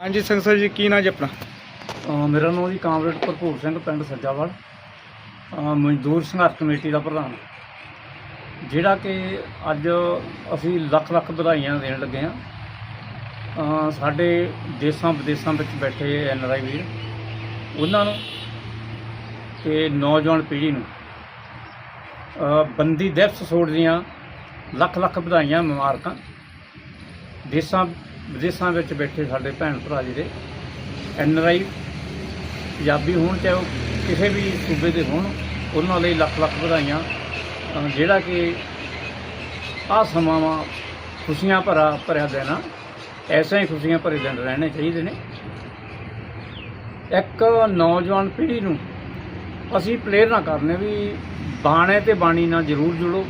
ਹਾਂਜੀ ਸਿੰਘ ਸਾਹਿਬ ਜੀ, ਕੀ ਨਾਂ ਜੀ ਆਪਣਾ? ਅਹ ਮੇਰਾ ਨਾਮ ਜੀ ਕਾਮਰੇਡ ਭਰਪੂਰ ਸਿੰਘ, ਪਿੰਡ ਸੱਜਾਵਲ। ਅਹ ਮਜ਼ਦੂਰ ਸੰਘਰਸ਼ ਕਮੇਟੀ ਦਾ ਪ੍ਰਧਾਨ। ਜਿਹੜਾ ਕਿ ਅੱਜ ਅਸੀਂ ਲੱਖ ਲੱਖ ਵਧਾਈਆਂ ਦੇਣ ਲੱਗੇ ਹਾਂ। ਅਹ ਸਾਡੇ ਦੇਸ਼ਾਂ ਵਿਦੇਸ਼ਾਂ ਵਿੱਚ ਬੈਠੇ ਐਨ ਆਰ ਆਈ ਵੀਰ, ਉਹਨਾਂ ਨੂੰ ਤੇ ਨੌਜਵਾਨ ਪੀੜ੍ਹੀ ਨੂੰ। ਅਹ ਬੰਦੀ ਦਿਵਸ ਸੋੜ ਦੀਆਂ ਲੱਖ ਲੱਖ ਵਧਾਈਆਂ ਮੁਬਾਰਕਾਂ। ਦੇਸ਼ਾਂ ਵਿਦੇਸ਼ਾਂ ਵਿੱਚ ਬੈਠੇ ਸਾਡੇ ਭੈਣ ਭਰਾ ਜਿਹੜੇ ਐਨ ਆਰ ਆਈ ਪੰਜਾਬੀ ਹੋਣ ਚਾਹੇ ਉਹ ਕਿਸੇ ਵੀ ਸੂਬੇ ਦੇ ਹੋਣ, ਉਹਨਾਂ ਲਈ ਲੱਖ ਲੱਖ ਵਧਾਈਆਂ। ਜਿਹੜਾ ਕਿ ਆਹ ਸਮਾਂ ਵਾ ਖੁਸ਼ੀਆਂ ਭਰਾ ਭਰਿਆ ਦੇਣਾ ਐਸੇ ਹੀ ਖੁਸ਼ੀਆਂ ਭਰੇ ਦਿਨ ਰਹਿਣੇ ਚਾਹੀਦੇ ਨੇ। ਇੱਕ ਨੌਜਵਾਨ ਪੀੜ੍ਹੀ ਨੂੰ ਅਸੀਂ ਪ੍ਰੇਰਨਾ ਕਰਨੇ ਵੀ ਬਾਣੇ ਤੇ ਬਾਣੀ ਨਾਲ ਜ਼ਰੂਰ ਜੁੜੋ।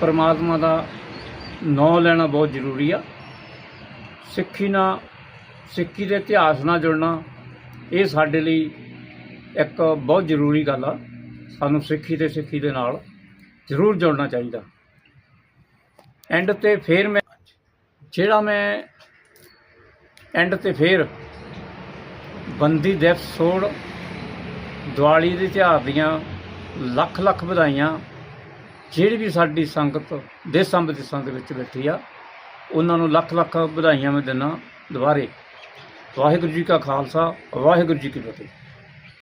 ਪਰਮਾਤਮਾ ਦਾ ਨਾਂ ਲੈਣਾ ਬਹੁਤ ਜ਼ਰੂਰੀ ਆ। ਸਿੱਖੀ ਨਾਲ, ਸਿੱਖੀ ਦੇ ਇਤਿਹਾਸ ਨਾਲ ਜੁੜਨਾ, ਇਹ ਸਾਡੇ ਲਈ ਇੱਕ ਬਹੁਤ ਜ਼ਰੂਰੀ ਗੱਲ ਆ। ਸਾਨੂੰ ਸਿੱਖੀ ਤੇ ਸਿੱਖੀ ਦੇ ਨਾਲ ਜ਼ਰੂਰ ਜੁੜਨਾ ਚਾਹੀਦਾ। ਐਂਡ ਤੇ ਫੇਰ ਮੈਂ, ਜਿਹੜਾ ਮੈਂ ਐਂਡ ਤੇ ਫੇਰ ਬੰਦੀ ਦਿਵਸ ਸੋੜ ਦੀਵਾਲੀ ਦੇ ਤਿਉਹਾਰ ਦੀਆਂ ਲੱਖ ਲੱਖ ਵਧਾਈਆਂ, ਜਿਹੜੀ ਵੀ ਸਾਡੀ ਸੰਗਤ ਦੇਸਾਂ ਵਿਦੇਸਾਂ ਦੇ ਵਿੱਚ ਬੈਠੀ ਆ ਉਹਨਾਂ ਨੂੰ ਲੱਖ ਲੱਖ ਵਧਾਈਆਂ ਮੈਂ ਦਿੰਦਾ ਦੁਬਾਰੇ। ਵਾਹਿਗੁਰੂ ਜੀ ਕਾ ਖਾਲਸਾ, ਵਾਹਿਗੁਰੂ ਜੀ ਕੀ ਫਤਿਹ।